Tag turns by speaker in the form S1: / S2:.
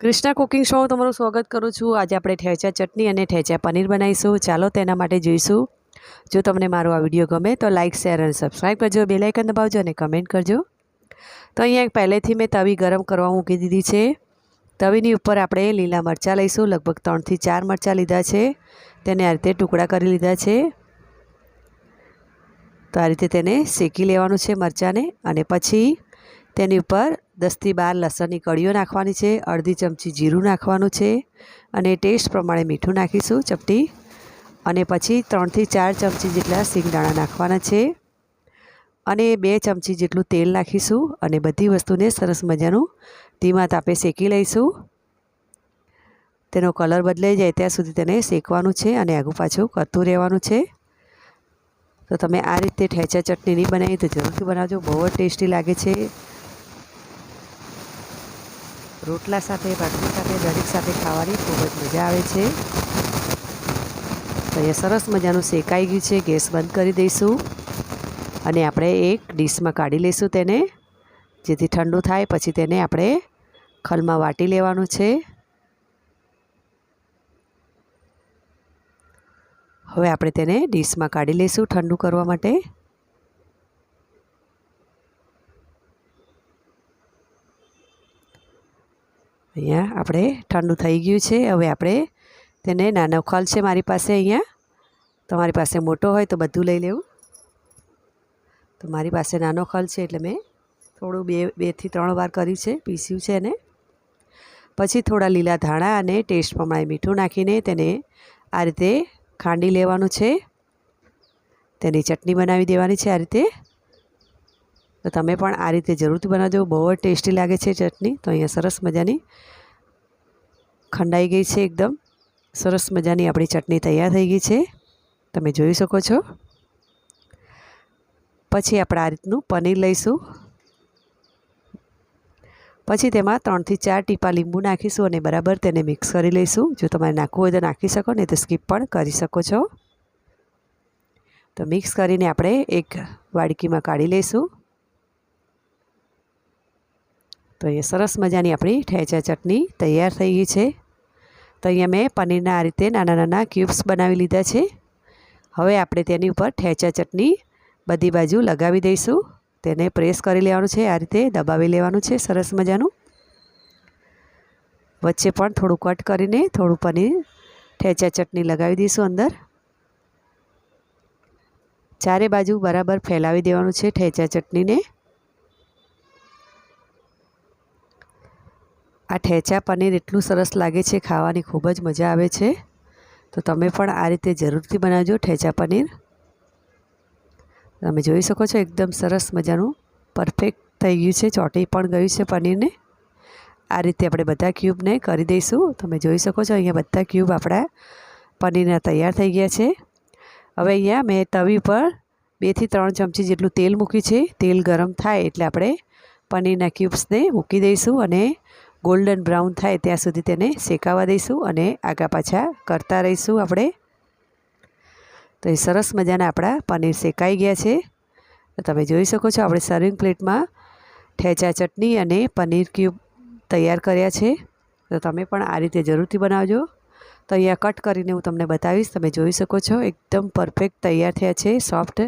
S1: Krishna cooking show તમારું સ્વાગત કરું છું. આજે આપણે ઠેચા ચટણી અને ઠેચા પનીર બનાવીશું. ચાલો તેના માટે જોઈશું. જો તમને મારો આ વીડિયો ગમે તો લાઇક શેર અને સબસ્ક્રાઈબ કરજો. બેલાઇકન દબાવજો અને કમેન્ટ કરજો. તો અહીંયા પહેલેથી મેં તવી ગરમ કરવા મૂકી દીધી છે. તવીની ઉપર આપણે લીલા મરચાં લઈશું. લગભગ ત્રણથી ચાર મરચાં લીધા છે. તેને આ રીતે ટુકડા કરી લીધા છે. તો આ રીતે તેને શેકી લેવાનું છે મરચાંને. અને પછી તેની ઉપર દસથી બાર લસણની કળીઓ નાખવાની છે, અડધી ચમચી જીરું નાખવાનું છે અને ટેસ્ટ પ્રમાણે મીઠું નાખીશું ચપટી અને પછી ત્રણથી ચાર ચમચી જેટલા સિંગદાણા નાખવાના છે અને બે ચમચી જેટલું તેલ નાખીશું અને બધી વસ્તુને સરસ મજાનું ધીમા તાપે શેકી લઈશું. તેનો કલર બદલાઈ જાય ત્યાં સુધી તેને શેકવાનું છે અને આગુ પાછું કરતું રહેવાનું છે. તો તમે આ રીતે ઠેચા ચટણી નહીં બનાવી તો જરૂરથી બનાવજો, બહુ જ ટેસ્ટી લાગે છે. રોટલા સાથે, ભાખરી સાથે, દરેક સાથે ખાવાની ખૂબ જ મજા આવે છે. તો અહીંયા સરસ મજાનું શેકાઈ ગયું છે, ગેસ બંધ કરી દઈશું. અને આપણે એક ડીશમાં કાઢી લઈશું તેને, જેથી ઠંડુ થાય, પછી તેને આપણે ખલમાં વાટી લેવાનું છે. હવે આપણે તેને ડીશમાં કાઢી લઈશું ઠંડુ કરવા માટે. અહીંયા આપણે ઠંડુ થઈ ગયું છે. હવે આપણે તેને નાનો ખલ છે મારી પાસે અહીંયા. તમારી પાસે મોટો હોય તો બધું લઈ લેવું. તો મારી પાસે નાનો ખલ છે એટલે મેં થોડું બે બેથી ત્રણ વાર કર્યું છે, પીસ્યું છે એને. પછી થોડા લીલા ધાણા અને ટેસ્ટ પ્રમાણે મીઠું નાખીને તેને આ રીતે ખાંડી લેવાનું છે. તેની ચટણી બનાવી દેવાની છે આ રીતે. તો તમે પણ આ રીતે જરૂરથી બનાવજો. બહુ જ ટેસ્ટી લાગે છે ચટણી. તો અહીંયા સરસ મજાની ખંડાઈ ગઈ છે એકદમ. સરસ મજાની આપણી ચટણી તૈયાર થઈ ગઈ છે. તમે જોઈ શકો છો. પછી આપણે આ રીતનું પનીર લઈશું. પછી તેમાં ત્રણથી ચાર ટીપા લીંબુ નાખીશું અને બરાબર તેને મિક્સ કરી લઈશું. જો તમારે નાખવું હોય તો નાખી શકો, નહીં તો સ્કીપ પણ કરી શકો છો. તો મિક્સ કરીને આપણે એક વાડકીમાં કાઢી લઈશું. તો એ સરસ મજાની આપણી ઠેચા ચટણી તૈયાર થઈ ગઈ છે. તો અહીંયા મેં પનીરના આ રીતે નાના નાના ક્યુબ્સ બનાવી લીધા છે. હવે આપણે તેની ઉપર ઠેચા ચટણી બધી બાજુ લગાવી દઈશું. તેને પ્રેસ કરી લેવાનું છે, આ રીતે દબાવી લેવાનું છે સરસ મજાનું. વચ્ચે પણ થોડું કટ કરીને થોડું પનીર ઠેચા ચટણી લગાવી દઈશું અંદર. ચારે બાજુ બરાબર ફેલાવી દેવાનું છે ઠેચા ચટણીને. આ ઠેચા પનીર એટલું સરસ લાગે છે, ખાવાની ખૂબ જ મજા આવે છે. તો તમે પણ આ રીતે જરૂરથી બનાવજો ઠેચા પનીર. તમે જોઈ શકો છો એકદમ સરસ મજાનું પરફેક્ટ થઈ ગયું છે, ચોટી પણ ગયું છે પનીરને. આ રીતે આપણે બધા ક્યુબને કરી દઈશું. તમે જોઈ શકો છો અહીંયા બધા ક્યુબ આપણા પનીરના તૈયાર થઈ ગયા છે. હવે અહીંયા મેં તવી પર બેથી ત્રણ ચમચી જેટલું તેલ મૂક્યું છે. તેલ ગરમ થાય એટલે આપણે પનીરના ક્યુબ્સને મૂકી દઈશું અને ગોલ્ડન બ્રાઉન થાય ત્યાં સુધી તેને શેકાવા દઈશું અને આગા પાછા કરતા રહીશું આપણે. તો એ સરસ મજાના આપણા પનીર શેકાઈ ગયા છે. તો તમે જોઈ શકો છો આપણે સર્વિંગ પ્લેટમાં ઠેચા ચટણી અને પનીર ક્યુબ તૈયાર કર્યા છે. તો તમે પણ આ રીતે જરૂરથી બનાવજો. તો અહીંયા કટ કરીને હું તમને બતાવીશ. તમે જોઈ શકો છો, એકદમ પરફેક્ટ તૈયાર થયા છે સોફ્ટ